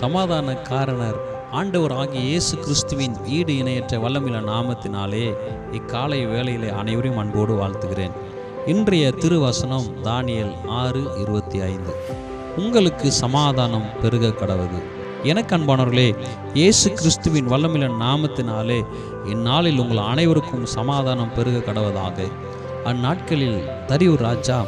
சமாதானக்காரனர் ஆண்டவர் ஆகிய இயேசு கிறிஸ்துவின் ஈடு இணையற்ற வல்லமில நாமத்தினாலே இக்காலை வேளையிலே அனைவரையும் அன்போடு வாழ்த்துகிறேன். இன்றைய திருவசனம் தானியல் ஆறு இருபத்தி ஐந்து. உங்களுக்கு சமாதானம் பெருக கடவுது. எனக்கு அன்பானவர்களே இயேசு கிறிஸ்துவின் வல்லமில நாமத்தினாலே இந்நாளில் உங்கள் அனைவருக்கும் சமாதானம் பெருக கடவதாக. அந்நாட்களில் தரியூர் ராஜா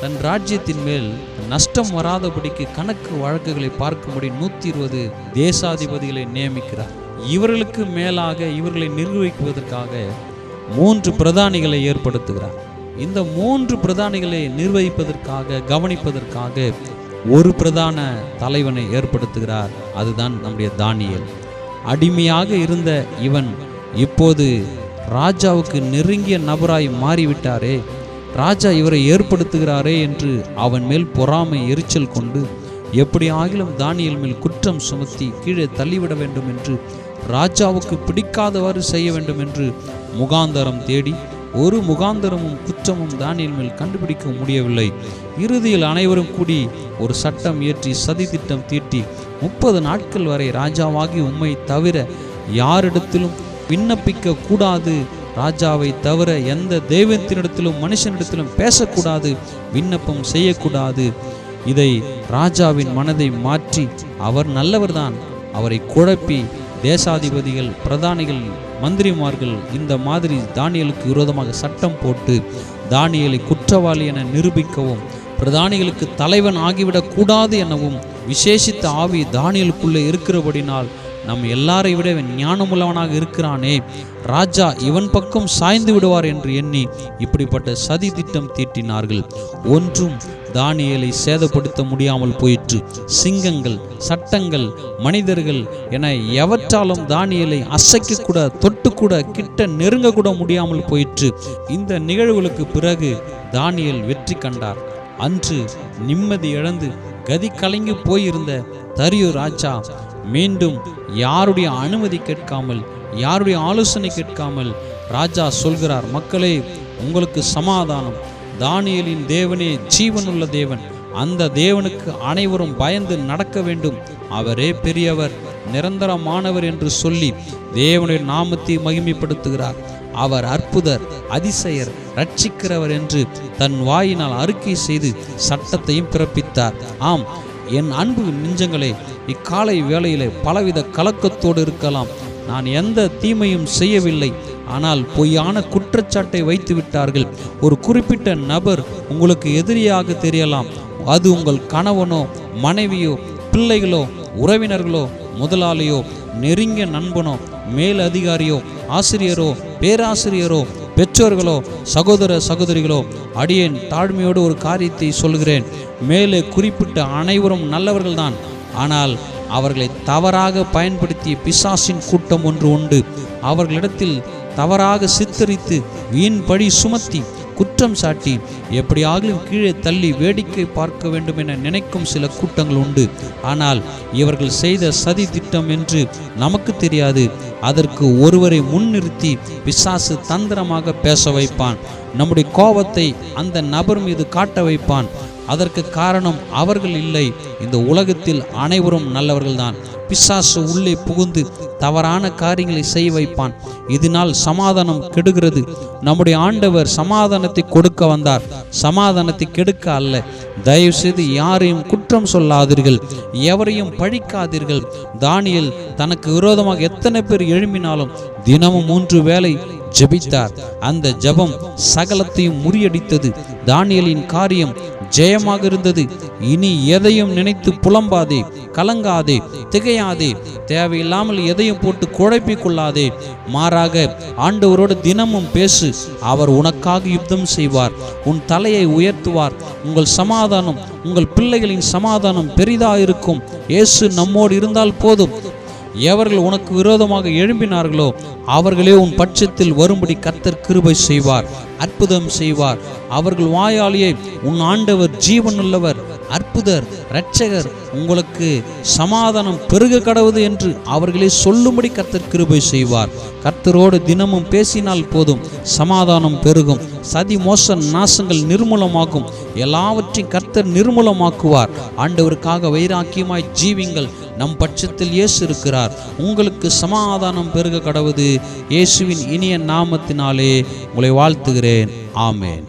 தன் ராஜ்யத்தின் மேல் நஷ்டம் வராதபடிக்கு கணக்கு வழக்குகளை பார்க்கும்படி நூற்றி இருபது தேசாதிபதிகளை நியமிக்கிறார். இவர்களுக்கு மேலாக இவர்களை நிர்வகிப்பதற்காக மூன்று பிரதானிகளை ஏற்படுத்துகிறார். இந்த மூன்று பிரதானிகளை நிர்வகிப்பதற்காக கவனிப்பதற்காக ஒரு பிரதான தலைவனை ஏற்படுத்துகிறார். அதுதான் நம்முடைய தானியல். அடிமையாக இருந்த இவன் இப்போது ராஜாவுக்கு நெருங்கிய நபராய் மாறிவிட்டாரே. ராஜா இவரை ஏற்படுத்துகிறாரே என்று அவன் மேல் பொறாமை எரிச்சல் கொண்டு எப்படி ஆகிலும் தானியல் மேல் குற்றம் சுமத்தி கீழே தள்ளிவிட வேண்டும் என்று ராஜாவுக்கு பிடிக்காதவாறு செய்ய வேண்டும் என்று முகாந்தரம் தேடி ஒரு முகாந்தரமும் குற்றமும் தானியல் மேல் கண்டுபிடிக்க முடியவில்லை. இறுதியில் அனைவரும் கூடி ஒரு சட்டம் இயற்றி சதி திட்டம் தீட்டி முப்பது நாட்கள் வரை ராஜாவாகி உம்மை தவிர யாரிடத்திலும் விண்ணப்பிக்க கூடாது ராஜாவை தவிர எந்த தெய்வத்தினிடத்திலும் மனுஷனிடத்திலும் பேசக்கூடாது விண்ணப்பம் செய்யக்கூடாது. இதை ராஜாவின் மனதை மாற்றி அவர் நல்லவர்தான். அவரை குழப்பி தேசாதிபதிகள் பிரதானிகள் மந்திரிமார்கள் இந்த மாதிரி தானியலுக்கு விரோதமாக சட்டம் போட்டு தானியலை குற்றவாளி என நிரூபிக்கவும் பிரதானிகளுக்கு தலைவன் ஆகிவிடக் கூடாது எனவும் விசேஷித்த ஆவி தானியலுக்குள்ளே இருக்கிறபடினால் நம் எல்லாரை விட ஞானமுள்ளவனாக இருக்கிறானே. ராஜா இவன் பக்கம் சாய்ந்து விடுவார் என்று எண்ணி இப்படிப்பட்ட சதி திட்டம் தீட்டினார்கள். ஒன்றும் தானியலை சேதப்படுத்த முடியாமல் போயிற்று. சிங்கங்கள் சட்டங்கள் மனிதர்கள் என எவற்றாலும் தானியலை அசைக்க கூட கிட்ட நெருங்க கூட முடியாமல் போயிற்று. இந்த நிகழ்வுகளுக்கு பிறகு தானியல் வெற்றி கண்டார். அன்று நிம்மதி இழந்து கதி கலங்கி போயிருந்த தரியு ராஜா மீண்டும் யாருடைய அனுமதி கேட்காமல் யாருடைய ஆலோசனை கேட்காமல் ராஜா சொல்கிறார் மக்களே உங்களுக்கு சமாதானம். தானியலின் தேவனே ஜீவனுள்ள தேவன். அந்த தேவனுக்கு அனைவரும் பயந்து நடக்க வேண்டும். அவரே பெரியவர் நிரந்தரமானவர் என்று சொல்லி தேவனுடைய நாமத்தை மகிமைப்படுத்துகிறார். அவர் அற்புதர் அதிசயர் ரட்சிக்கிறவர் என்று தன் வாயினால் அறிக்கை செய்து சட்டத்தையும் பிறப்பித்தார். ஆம் என் அன்பு நெஞ்சங்களே இக்காலை வேளையிலே பலவித கலக்கத்தோடு இருக்கலாம். நான் எந்த தீமையும் செய்யவில்லை. ஆனால் பொய்யான குற்றச்சாட்டை வைத்து விட்டார்கள். ஒரு குறிப்பிட்ட நபர் உங்களுக்கு எதிரியாக தெரியலாம். அது உங்கள் கணவனோ மனைவியோ பிள்ளைகளோ உறவினர்களோ முதலாளியோ நெருங்கிய நண்பனோ மேலதிகாரியோ ஆசிரியரோ பேராசிரியரோ பெற்றோர்களோ சகோதர சகோதரிகளோ அடியேன் தாழ்மையோடு ஒரு காரியத்தை சொல்கிறேன். மேலே குறிப்பிட்ட அனைவரும் நல்லவர்கள்தான். ஆனால் அவர்களை தவறாக பயன்படுத்திய பிசாசின் கூட்டம் ஒன்று உண்டு. அவர்களிடத்தில் தவறாக சித்தரித்து வீண் பழி சுமத்தி குற்றம் சாட்டி எப்படியாகிலும் கீழே தள்ளி வேடிக்கை பார்க்க வேண்டும் என நினைக்கும் சில கூட்டங்கள் உண்டு. ஆனால் இவர்கள் செய்த சதி திட்டம் என்று நமக்கு தெரியாது. அதற்கு ஒருவரை முன்னிறுத்தி பிசாசு தந்திரமாக பேச வைப்பான். நம்முடைய கோபத்தை அந்த நபர் மீது காட்ட வைப்பான். அதற்கு காரணம் அவர்கள் இல்லை. இந்த உலகத்தில் அனைவரும் நல்லவர்கள்தான். பிசாசு உள்ளே புகுந்து தவறான காரியங்களை செய்ய வைப்பான். இதனால் சமாதானம் கெடுகிறது. நம்முடைய ஆண்டவர் சமாதானத்தை கொடுக்க வந்தார். சமாதானத்தை கெடுக்க அல்ல. தயவு செய்து யாரையும் குற்றம் சொல்லாதீர்கள். எவரையும் பழிக்காதீர்கள். தானியல் தனக்கு விரோதமாக எத்தனை பேர் எழும்பினாலும் தினமும் மூன்று வேளை ஜெபித்தார். அந்த ஜெபம் சகலத்தையும் முறியடித்தது. தானியலின் காரியம் ஜெயமாக இருந்தது. இனி எதையும் நினைத்து புலம்பாதே கலங்காதே திகையாதே தேவையில்லாமல் எதையும் போட்டு குழப்பிக் கொள்ளாதே மாறாக ஆண்டவரோடு தினமும் பேசு அவர் உனக்காக யுத்தம் செய்வார். உன் தலையை உயர்த்துவார். உங்கள் சமாதானம் உங்கள் பிள்ளைகளின் சமாதானம் பெரிதா இருக்கும் இயேசு நம்மோடு இருந்தால் போதும். எவர்கள் உனக்கு விரோதமாக எழும்பினார்களோ அவர்களே உன் பட்சத்தில் வரும்படி கத்தர் கிருபை செய்வார் அற்புதம் செய்வார். அவர்கள் வாயாலேயே உன் ஆண்டவர் ஜீவனுள்ளவர் அற்புதர் இரட்சகர் உங்களுக்கு சமாதானம் பெருக கடவுது என்று அவர்களே சொல்லும்படி கர்த்தர் கிருபை செய்வார். கர்த்தரோடு தினமும் பேசினால் போதும் சமாதானம் பெருகும். சதி மோச நாசங்கள் நிர்மூலமாகும். எல்லாவற்றையும் கர்த்தர் நிர்மூலமாக்குவார். ஆண்டவருக்காக வைராக்கியமாய் ஜீவிங்கள். நம் பட்சத்தில் இயேசு இருக்கிறார். உங்களுக்கு சமாதானம் பெருக கடவுது. இயேசுவின் இனிய நாமத்தினாலே உங்களை வாழ்த்துகிறேன். ஆமேன்.